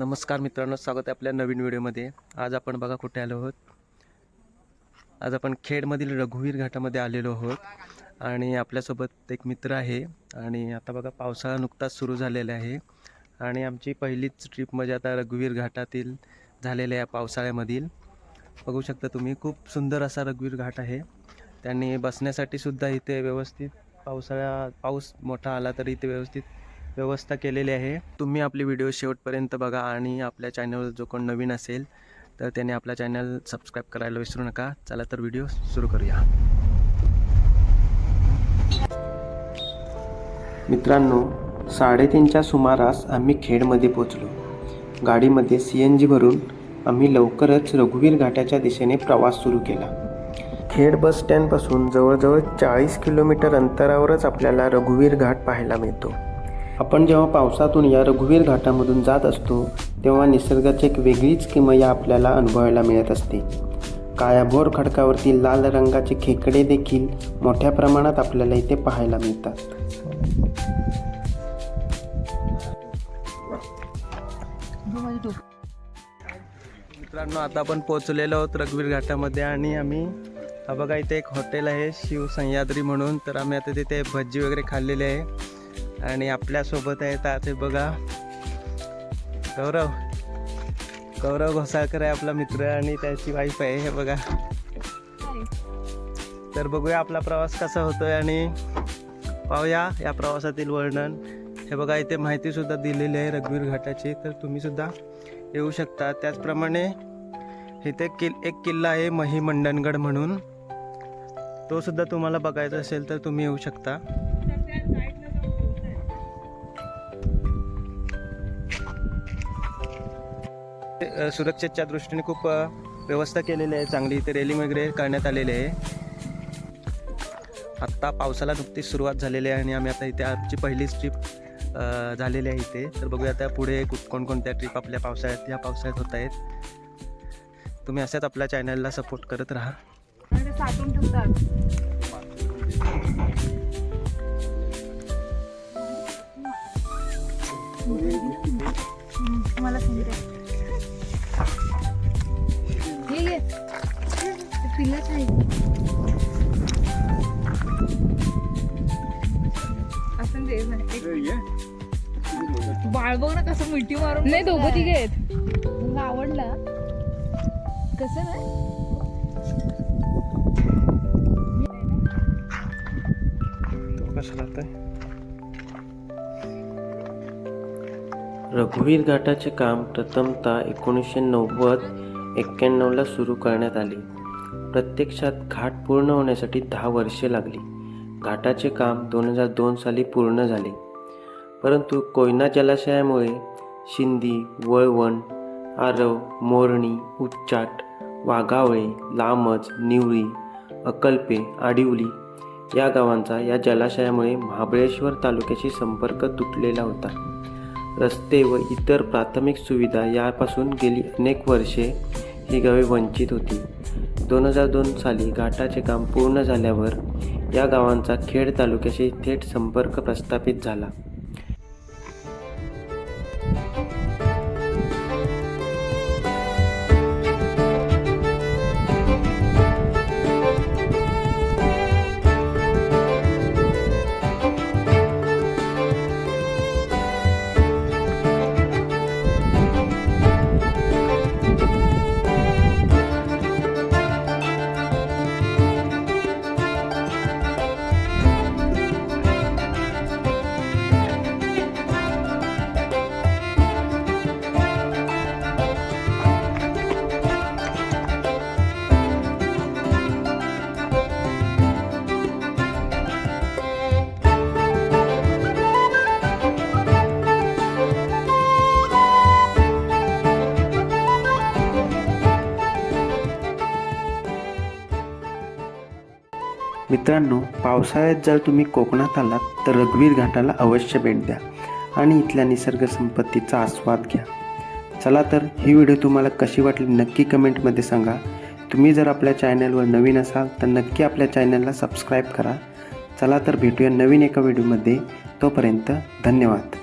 नमस्कार मित्रांनो स्वागत आहे आपल्या नवीन व्हिडिओमध्ये. आज आपण बघा कुठे आलो आहोत. आज आपण खेडमधील रघुवीर घाटामध्ये आलेलो आहोत आणि आपल्यासोबत एक मित्र आहे आणि आता बघा पावसाळा नुकताच सुरू झालेला आहे आणि आमची पहिलीच ट्रिप म्हणजे आता रघुवीर घाटातील झालेल्या या पावसाळ्यामधील. बघू शकता तुम्ही खूप सुंदर असा रघुवीर घाट आहे. त्यांनी बसण्यासाठी सुद्धा इथे व्यवस्थित पावसाळा पाऊस मोठा आला तरी इथे व्यवस्थित व्यवस्था केलेली आहे. तुम्ही आपली व्हिडिओ शेवटपर्यंत बघा आणि आपल्या चॅनलवर जो कोण नवीन असेल तर त्याने आपला चॅनल सबस्क्राईब करायला विसरू नका. चला तर व्हिडिओ सुरू करूया. मित्रांनो साडेतीनच्या सुमारास आम्ही खेडमध्ये पोचलो गाडीमध्ये सी एन जी भरून आम्ही लवकरच रघुवीर घाटाच्या दिशेने प्रवास सुरू केला. खेड बस स्टँडपासून जवळजवळ चाळीस किलोमीटर अंतरावरच आपल्याला रघुवीर घाट पाहायला मिळतो. आपण जेव्हा पावसातून या रघुवीर घाटामधून जात असतो तेव्हा निसर्गाची एक वेगळीच किमया आपल्याला अनुभवायला मिळत असते. काळ्याभोर खडकावरती लाल रंगाचे खेकडे देखील मोठ्या प्रमाणात आपल्याला इथे पाहायला मिळतात. मित्रांनो आता आपण पोहोचलेलो आहोत रघुवीर घाटामध्ये आणि आम्ही हा बघा इथे एक हॉटेल आहे शिव सह्याद्री म्हणून. तर आम्ही आता तिथे भजी वगैरे खाल्लेली आहे. आणि आपल्यासोबत आहेत आज हे बघा. गौरव. गौरव घोसाळकर आहे आपला मित्र आणि त्याची वाईफ आहे हे बघा. तर बघूया आपला प्रवास कसा होतोय आणि पाहूया या प्रवासातील वर्णन. हे बघा इथे माहिती सुद्धा दिलेली आहे रघुवीर घाटाची तर तुम्ही सुद्धा येऊ शकता. त्याचप्रमाणे इथे किल एक किल्ला आहे मही मंडणगड म्हणून. तो सुद्धा तुम्हाला बघायचा असेल तर तुम्ही येऊ शकता. सुरक्षेच्या दृष्टीने खूप व्यवस्था केलेली आहे. चांगली इथे रेलिंग वगैरे करण्यात आलेली आहे. आत्ता पावसाला नुकतीच सुरुवात झालेली आहे आणि आम्ही आता इथे आमची पहिलीच ट्रिप झालेली आहे इथे. तर बघूया आता पुढे कुठ कोणकोणत्या ट्रिप आपल्या पावसाळ्यात या पावसाळ्यात होत आहेत. तुम्ही अशाच आपल्या चॅनलला सपोर्ट करत राहा. मला पिल्लंच आहे. असं दे ना, बाळ बघ ना कसं मिठी मारून नाही दोघं तिघे आहेत. मला आवडला? कसं राहतंय रघुवीर घाटाचे काम प्रथमतः एकोणीसशे नव्वद एक्क्याण्णवला सुरू करण्यात आले. प्रत्यक्षात घाट पूर्ण होण्यासाठी दहा वर्षे लागली. घाटाचे काम दोन हजार दोन साली पूर्ण झाले. परंतु कोयना जलाशयामुळे शिंदी वळवण आरव मोरणी उच्चाट वाघावळे लामज निवळी अकल्पे आडिवली या गावांचा या जलाशयामुळे महाबळेश्वर तालुक्याशी संपर्क तुटलेला होता. रस्ते व इतर प्राथमिक सुविधा यापासून गेली अनेक वर्षे ही गावे वंचित होती. दोन हजार दोन साली घाटाचे काम पूर्ण झाल्यावर या गावांचा खेड तालुक्याशी थेट संपर्क प्रस्थापित झाला. मित्रांनो पावसाळ्यात जर तुम्ही कोकणात आलात तर रघुवीर घाटाला अवश्य भेट द्या आणि इथल्या निसर्ग संपत्तीचा आस्वाद घ्या. चला तर ही व्हिडिओ तुम्हाला कशी वाटली नक्की कमेंटमध्ये सांगा. तुम्ही जर आपल्या चॅनलवर नवीन असाल तर नक्की आपल्या चॅनलला सबस्क्राईब करा. चला तर भेटूया नवीन एका व्हिडिओमध्ये. तोपर्यंत धन्यवाद.